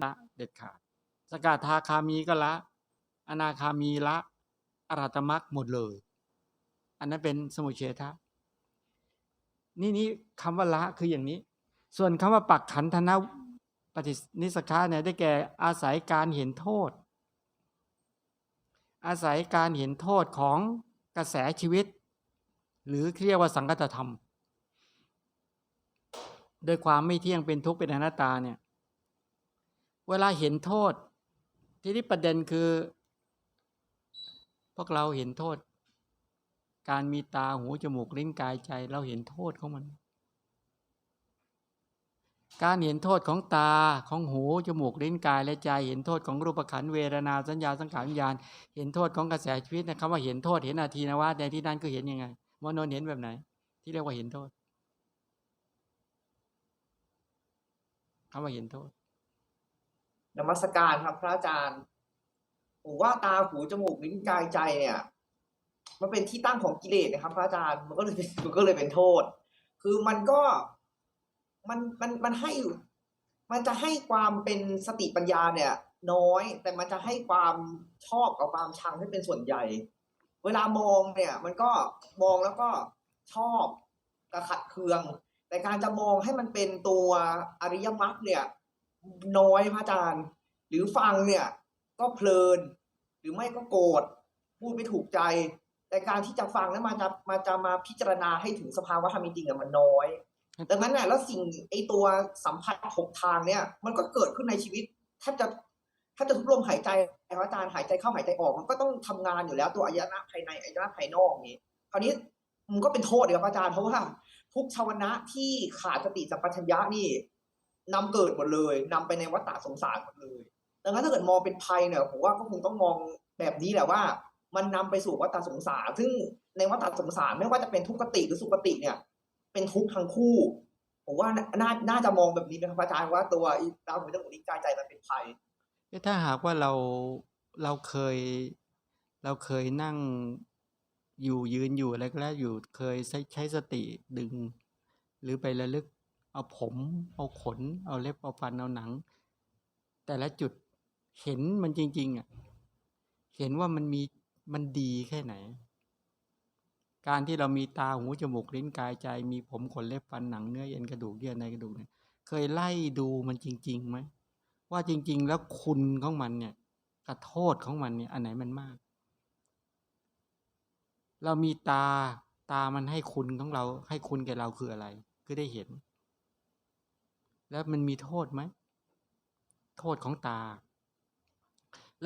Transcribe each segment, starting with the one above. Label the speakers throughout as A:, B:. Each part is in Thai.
A: ละเด็ดขาด สกทาคามีก็ละ อนาคามีละ อรัตมรรคหมดเลย อันนั้นเป็นสมุเฉทะ นี่นี่คำว่าละคืออย่างนี้ ส่วนคำว่าปักขันธนะปฏินิสขาเนี่ยได้แก่อาศัยการเห็นโทษ อาศัยการเห็นโทษของกระแสชีวิต หรือเรียกว่าสังคตธรรม โดยความไม่เที่ยงเป็นทุกข์เป็นอนัตตาเนี่ย เวลาเห็นโทษ ที่นี้ประเด็นคือ พวกเราเห็นโทษ การมีตาหูจมูกลิ้นกายใจ เราเห็นโทษของมัน การเห็นโทษของตาของหูจมูกลิ้นกายและใจ เห็นโทษของรูปขันเวทนาสัญญาสังขารวิญญาณ เห็นโทษของกระแสชีวิตนะครับว่าเห็นโทษเห็นอาทีนวะในที่นั้นคือเห็นยังไงมโนนเห็นแบบไหน ที่เรียกว่าเห็นโทษคำว่าเห็นโทษ
B: นมัสการครับพระอาจารย์ผมว่าตาหูจมูกลิ้นกายใจเนี่ย มันเป็นที่ตั้งของกิเลสนะครับ พระอาจารย์มันก็เลยมันก็เลยเป็นโทษ คือมันก็มันมันมันให้มันจะให้ความเป็นสติปัญญาเนี่ย น้อยแต่มันจะให้ความชอบกับความชังให้เป็นส่วนใหญ่ เวลามองเนี่ย มันก็มองแล้วก็ชอบกระขัดเคือง แต่การจะมองให้มันเป็นตัวอริยมรรคเนี่ย น้อยพระอาจารย์ หรือฟังเนี่ยก็เพลิน หรือไม่ก็โกรธพูดไม่ถูกใจ แต่การที่จะฟังแล้วมาจะมาจะมาพิจารณาให้ถึงสภาวะธรรมจริงๆอะมันน้อยดังนั้นเนี่ยแล้วสิ่งไอตัวสัมผัสหกทางเนี่ย มันก็เกิดขึ้นในชีวิตแทบจะแทบจะทุกลมหายใจครับอาจารย์หายใจเข้าหายใจออกมันก็ต้องทำงานอยู่แล้วตัวอายนะภายในอายนะภายนอกนี้คราวนี้มันก็เป็นโทษเดี๋ยวอาจารย์เพราะว่าทุกชาวนะที่ขาดสติสัมปชัญญะนี่ นำเกิดหมดเลยนำไปในวัฏฏะสงสารหมดเลย ดังนั้นถ้าเกิดมองเป็นภัยเนี่ยผมว่าก็คงต้องมองแบบนี้แหละว่า มันนำไปสู่วัฏฏะสงสาร ซึ่งในวัฏฏะสงสารไม่ว่าจะเป็นทุกขติหรือสุขติเนี่ย เป็นทุกทั้งคู่ผมว่าน่าน่าจะมองแบบนี้นะครับอาจารย์ว่าตัวดาวหัวจมูกลิ้กายใจมันเป็นภัย
A: ถ้าหากว่าเราเราเคยเราเคยนั่งอยู่ยืนอยู่อะไรก็แล้วอยู่เคยใช้ใช้สติดึง หรือไประลึก เอาผมเอาขน เอาเล็บเอาฟันเอาหนัง แต่ละจุดเห็นมันจริง ๆอะเห็นว่ามันมีมันดีแค่ไหน การที่เรามีตาหูจมูกลิ้นกายใจ มีผมขนเล็บฟันหนังเนื้อเอ็นกระดูกเยื่อในกระดูกเนี่ยเคยไล่ดูมันจริงๆไหมว่าจริง ๆ แล้วคุณของมันเนี่ยกับโทษของมันเนี่ยอันไหนมันมาก เรามีตาตามันให้คุณของเรา ให้คุณแก่เราคืออะไร คือได้เห็น แล้วมันมีโทษไหม โทษของตา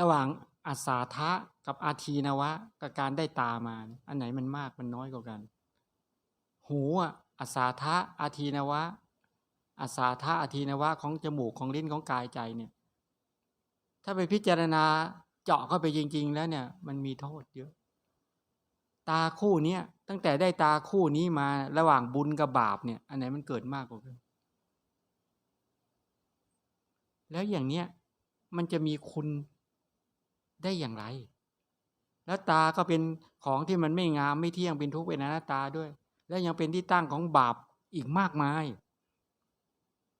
A: ระหว่างอาสาทะกับอาทีนวะกับการได้ตามา อันไหนมันมากมันน้อยกว่ากัน หูอะอาสาทะอาทีนวะอาสาทะอาทีนวะของจมูกของลิ้นของกายใจเนี่ย ถ้าไปพิจารณาเจาะเข้าไปจริง ๆ แล้วเนี่ย มันมีโทษเยอะ ตาคู่เนี้ยตั้งแต่ได้ตาคู่นี้มาระหว่างบุญกับบาปเนี่ย อันไหนมันเกิดมากกว่ากัน แล้วอย่างเนี้ยมันจะมีคุณได้อย่างไร แล้วตาก็เป็นของที่มันไม่งามไม่เที่ยงเป็นทุกข์เป็นอนัตตาด้วย และยังเป็นที่ตั้งของบาปอีกมากมาย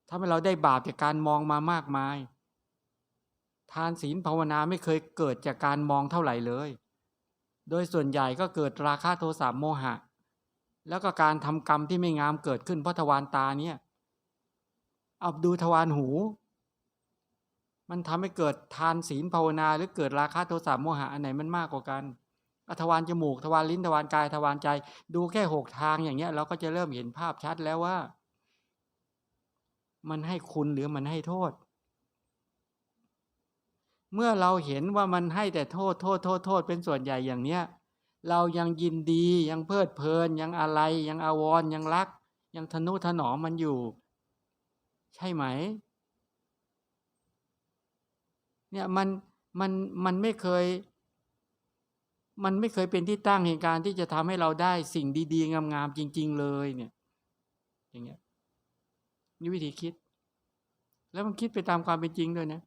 A: ถ้าเราได้บาปจากการมองมามากมาย ทานศีลภาวนาไม่เคยเกิดจากการมองเท่าไหร่เลย โดยส่วนใหญ่ก็เกิดราคะโทสะโมหะ แล้วก็การทำกรรมที่ไม่งามเกิดขึ้นเพราะทวารตาเนี่ยเอาดูทวารหู มันทำให้เกิดทานศีลภาวนาหรือเกิดราคะโทสะโมหะอันไหนมันมากกว่ากันอทวารจมูกทวารลิ้นทวารกายทวารใจ ดูแค่หกทางอย่างเงี้ย เราก็จะเริ่มเห็นภาพชัดแล้วว่า มันให้คุณหรือมันให้โทษ เมื่อเราเห็นว่ามันให้แต่โทษโทษโทษโทษเป็นส่วนใหญ่อย่างเนี้ยเรายังยินดียังเพลิดเพลิน ยังอะไร ยังอาวรยังรัก ยังทนุถนอมมันอยู่ ใช่ไหม เนี่ยมันมันมันไม่เคย มันไม่เคยเป็นที่ตั้งแห่งการที่จะทำให้เราได้สิ่งดี ๆ งามๆจริง ๆ เลยเนี่ย อย่างเงี้ยนี่วิธีคิด แล้วมันคิดไปตามความเป็นจริงด้วยนะ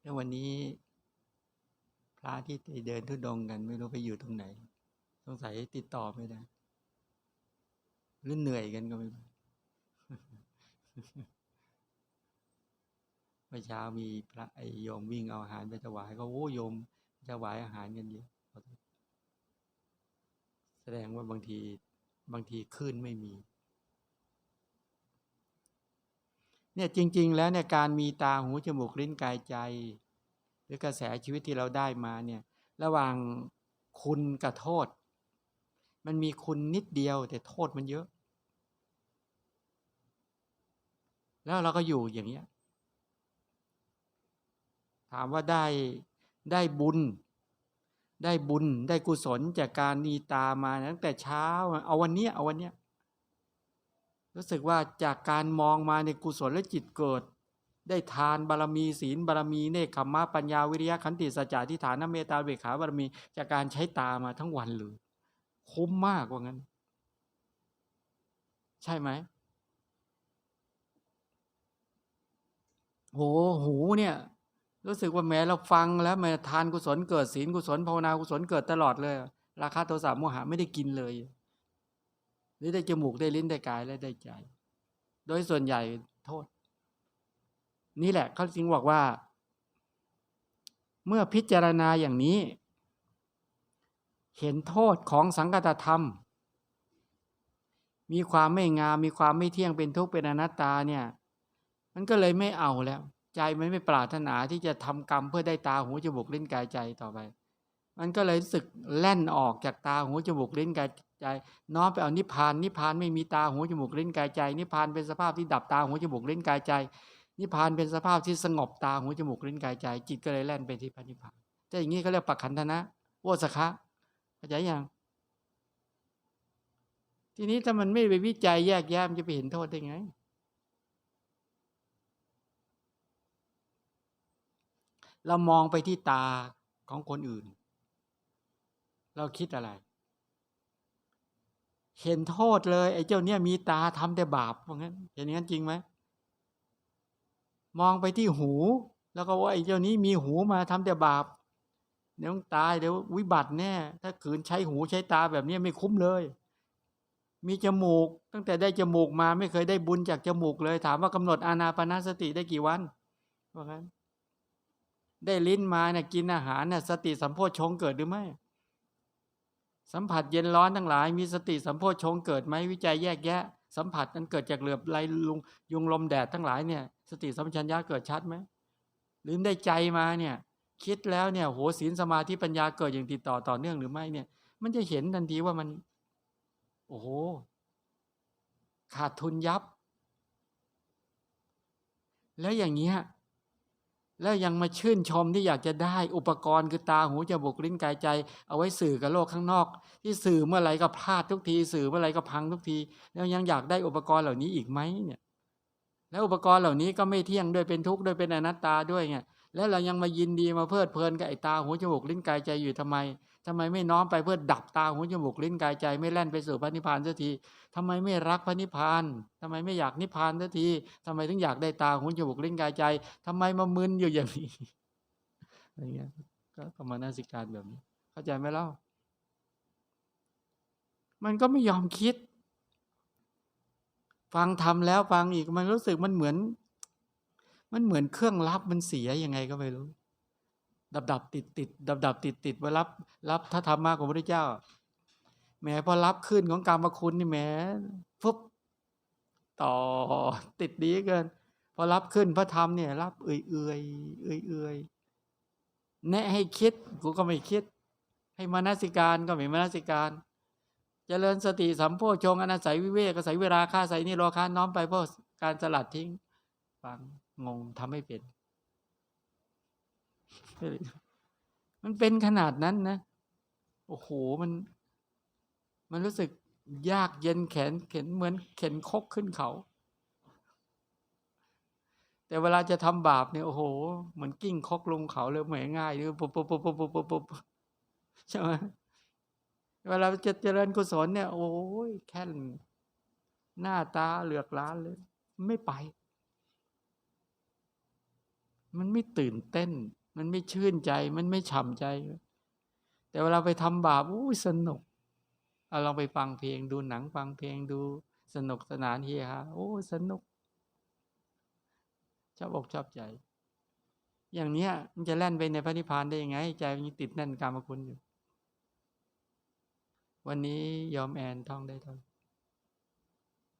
A: แล้ววันนี้พระที่ไปเดินทุดงกัน ไม่รู้ไปอยู่ตรงไหน สงสัยติดต่อไม่ได้หรือเหนื่อยกันก็ไม่รู้ เมื่อเช้ามีพระไอโยมวิ่งเอาอาหารไปถวายก็โอ้โยมถวายอาหารกันเยอะแสดงว่าบางทีบางทีขึ้นไม่มีเนี่ยจริง ๆ แล้วเนี่ยการมีตาหูจมูกลิ้นกายใจ หรือกระแสชีวิตที่เราได้มาเนี่ยระหว่างคุณกับโทษ มันมีคุณนิดเดียว แต่โทษมันเยอะ แล้วเราก็อยู่อย่างเนี้ย ถามว่าได้ได้บุญ ได้บุญได้กุศลจากการมีตามาตั้งแต่เช้า เอาวันนี้เอาวันนี้รู้สึกว่าจากการมองมาในกุศลและจิตเกิด ได้ทานบารมีศีลบารมีเนคขมมะปัญญาวิริยะขันติสัจจะทิฏฐานเมตตาเบกขาบารมีจากการใช้ตามาทั้งวันเลยคุ้มมากว่างั้น ใช่ไหมโหหูเนี่ย รู้สึกว่าแม้เราฟังแล้วแม้ทานกุศลเกิดศีลกุศลภาวนากุศลเกิดตลอดเลย ราคาโทสะโมหะไม่ได้กินเลยหรือได้จมูกได้ลิ้นได้กายและได้ใจ โดยส่วนใหญ่โทษ นี่แหละเขาจึงบอกว่า เมื่อพิจารณาอย่างนี้ เห็นโทษของสังกัตธรรม มีความไม่งามมีความไม่เที่ยงเป็นทุกข์เป็นอนัตตาเนี่ย มันก็เลยไม่เอาแล้ว ใจมันไม่ปรารถนาที่จะทำกรรมเพื่อได้ตาหูจมูกลิ้นกายใจต่อไป มันก็เลยรู้สึกแล่นออกจากตาหูจมูกลิ้นกายใจ น้อมไปเอานิพพานนิพพานไม่มีตาหูจมูกลิ้นกายใจ นิพพานเป็นสภาพที่ดับตาหูจมูกลิ้นกายใจ นิพพานเป็นสภาพที่สงบตาหูจมูกลิ้นกายใจ จิตก็เลยแล่นไปที่พระนิพพานแต่อย่างนี้เขาเรียกปักขันธนะโวสคะเข้าใจยังทีนี้ถ้ามันไม่ไปวิจัยแยกแยะมันจะไปเห็นโทษได้ไง เรามองไปที่ตาของคนอื่น เราคิดอะไร เห็นโทษเลย ไอ้เจ้าเนี่ยมีตาทำแต่บาปว่างั้นเห็นอย่างนั้นจริงไหมมองไปที่หู แล้วก็ว่าไอ้เจ้านี้มีหูมาทำแต่บาปเดี๋ยวตายเดี๋ยววิบัติแน่ถ้าขืนใช้หูใช้ตาแบบนี้ไม่คุ้มเลย มีจมูก ตั้งแต่ได้จมูกมาไม่เคยได้บุญจากจมูกเลย ถามว่ากำหนดอานาปนาสติได้กี่วันว่างั้น ได้ลิ้นมาเนี่ยกินอาหารเนี่ยสติสัมโพชฌงเกิดหรือไม่ สัมผัสเย็นร้อนทั้งหลาย มีสติสัมโพชฌงเกิดไหมวิจัยแยกแยะ สัมผัสนั้นเกิดจากเหลือบไรลุงยุงลมแดดทั้งหลายเนี่ยสติสัมปชัญญะเกิดชัดไหมหรือได้ใจมาเนี่ยคิดแล้วเนี่ยโหศีลสมาธิปัญญาเกิดอย่างติดต่อต่อเนื่องหรือไม่เนี่ย มันจะเห็นทันทีว่ามัน โอ้โหขาดทุนยับ แล้วอย่างเงี้ย แล้วยังมาชื่นชมที่อยากจะได้อุปกรณ์คือตาหูจมูกลิ้นกายใจ เอาไว้สื่อกับโลกข้างนอก ที่สื่อเมื่อไรก็พลาดทุกที สื่อเมื่อไรก็พังทุกที แล้วยังอยากได้อุปกรณ์เหล่านี้อีกไหมเนี่ยแล้วอุปกรณ์เหล่านี้ก็ไม่เที่ยงด้วยเป็นทุกข์ด้วยเป็นอนัตตาด้วยไงแล้วเรายังมายินดีมาเพลิดเพลินกับไอ้ตาหูจมูกลิ้นกายใจอยู่ทำไม ทำไมไม่น้อมไปเพื่อดับตาหูจมูกลิ้นกายใจ ไม่แล่นไปสู่พระนิพพานสักทีทำไมไม่รักพระนิพพานทำไมไม่อยากนิพพานสักทีทำไมถึงอยากได้ตาหูจมูกลิ้นกายใจทำไมมามึนอยู่อย่างนี้อะไรเงี้ยก็ก็มานาสิการแบบนี้ เข้าใจไหมเล่า มันก็ไม่ยอมคิด ฟังทำแล้วฟังอีกมันรู้สึกมันเหมือน มันเหมือนเครื่องรับมันเสียยังไงก็ไม่รู้ ดับดับติดติดดับดับติดติดเวลารับ รับถ้าทำมากของพระเจ้าแหม้พอรับขึ้นของกรรมคุณนี่แหมฟุบต่อติดดีเกิน พอรับขึ้นพระธรรมเนี่ย รับเอื่อยเอื่อยเอื่อยเอื่อยแนะให้คิดกูก็ไม่คิด ให้มานาสิการก็ไม่มานาสิการเจริญสติสัมโพชงอนาศัยวิเวกอาศัยเวลาค่าใส่นี่รอค้าน้อมไปเพื่อการสลัดทิ้งฟังงงทำไม่เป็น มันเป็นขนาดนั้นนะ โอ้โห มัน มันรู้สึกยากเย็นแขนเข็นเหมือนเข็นคกขึ้นเขา แต่เวลาจะทำบาปเนี่ยโอ้โห เหมือนกิ้งคกลงเขาเลยเหมือนง่ายเลยปุ๊บปุ๊บปุ๊บปุ๊บปุ๊บปุ๊บปุ๊บใช่ไหมเวลาจะเจริญกุศลเนี่ย โอ้ยแค่นหน้าตาเหลือกล้านเลย ไม่ไป มันไม่ตื่นเต้น มันไม่ชื่นใจ มันไม่ฉ่ำใจ แต่เวลาไปทำบาปอู้สนุกเอาลองไปฟังเพลงดูหนังฟังเพลงดูสนุกสนานเฮฮาโอ้สนุกชอบอกชอบใจ อย่างเนี้ยมันจะแล่นไปในพระนิพพานได้ยังไง ใจมันยังติดแน่นกามคุณอยู่ วันนี้ยอมแอนท่องได้เท่า